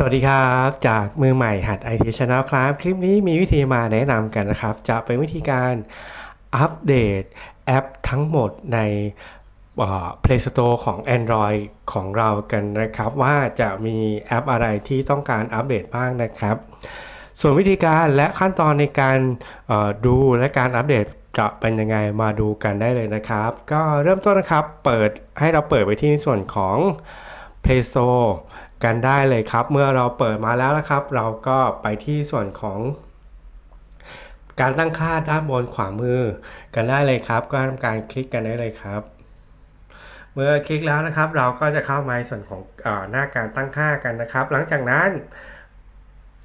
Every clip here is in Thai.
สวัสดีครับ จากมือใหม่หัด IT Channel ครับ คลิปนี้มีวิธีมาแนะนำกันนะครับ จะเป็นวิธีการอัปเดตแอปทั้งหมดในเอ่อ Play Store ของ Android ของเรากันนะครับ ว่าจะมีแอปอะไรที่ต้องการอัปเดตบ้างนะครับ ส่วนวิธีการและขั้นตอนในการดูและการอัปเดตจะเป็นยังไงมาดูกันได้เลยนะครับ ก็เริ่มต้นนะครับเปิดให้เราเปิดไปที่ส่วนของ Play Store กันได้เลยครับ เมื่อเราเปิดมาแล้วนะครับ เราก็ไปที่ส่วนของการตั้งค่าด้านบนขวามือกันได้เลยครับ ก็ทำการคลิกกันได้เลยครับ เมื่อคลิกแล้วนะครับ เราก็จะเข้ามาในส่วนของออหน้าการตั้งค่ากันนะครับ หลังจากนั้น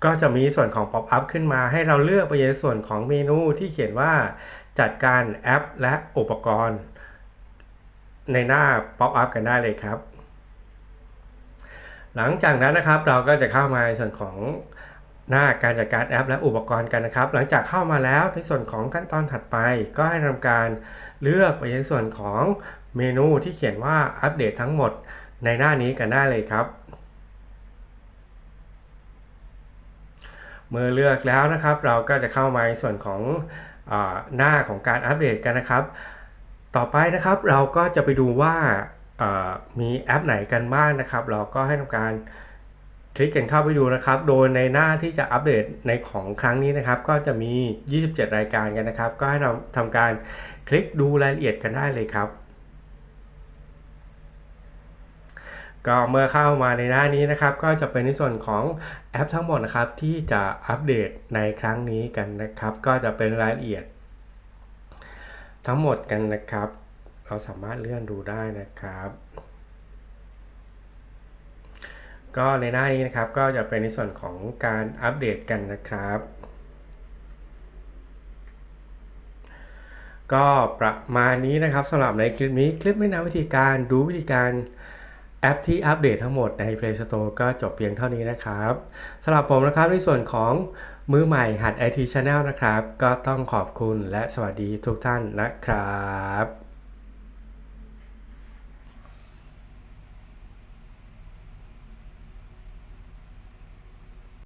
ก็จะมีส่วนของ pop up ขึ้นมาให้เราเลือกไปในส่วนของเมนูที่เขียนว่าจัดการแอปและอุปกรณ์ ในหน้า pop up กันได้เลยครับ หลังจากนั้นนะครับเราก็จะเข้ามาในส่วนของหน้าการจัดการแอปและอุปกรณ์กันนะครับ หลังจากเข้ามาแล้วในส่วนของขั้นตอนถัดไป ก็ให้ทำการเลือกไปในส่วนของเมนูที่เขียนว่าอัปเดตทั้งหมดในหน้านี้กันได้เลยครับ เมื่อเลือกแล้วนะครับ เราก็จะเข้ามาในส่วนของอหน้าของการอัปเดตกันนะครับ ต่อไปนะครับเราก็จะไปดูว่า มีแอปไหนกันบ้างนะครับ เราก็ให้ทำการคลิกกันเข้าไปดูนะครับ โดยในหน้าที่จะอัปเดตในของครั้งนี้นะครับ ก็จะมี 27 รายการกันนะครับ ก็ให้เราทำการคลิกดูรายละเอียดกันได้เลยครับ ก็เมื่อเข้ามาในหน้านี้นะครับ ก็จะเป็นในส่วนของแอปทั้งหมดนะครับ ที่จะอัปเดตในครั้งนี้กันนะครับ ก็จะเป็นรายละเอียดทั้งหมดกันนะครับ เราสามารถเลื่อนดูได้นะครับ ก็ในหน้านี้นะครับก็จะเป็นในส่วนของการอัปเดตกันนะครับ ก็ประมาณนี้นะครับสำหรับในคลิปนี้คลิปไม่นำวิธีการดูวิธีการแอปที่อัปเดตทั้งหมดใน Play Store ก็จบเพียงเท่านี้นะครับสำหรับผมนะครับในส่วนของมือใหม่หัด IT Channel นะครับ ก็ต้องขอบคุณและสวัสดีทุกท่านนะครับ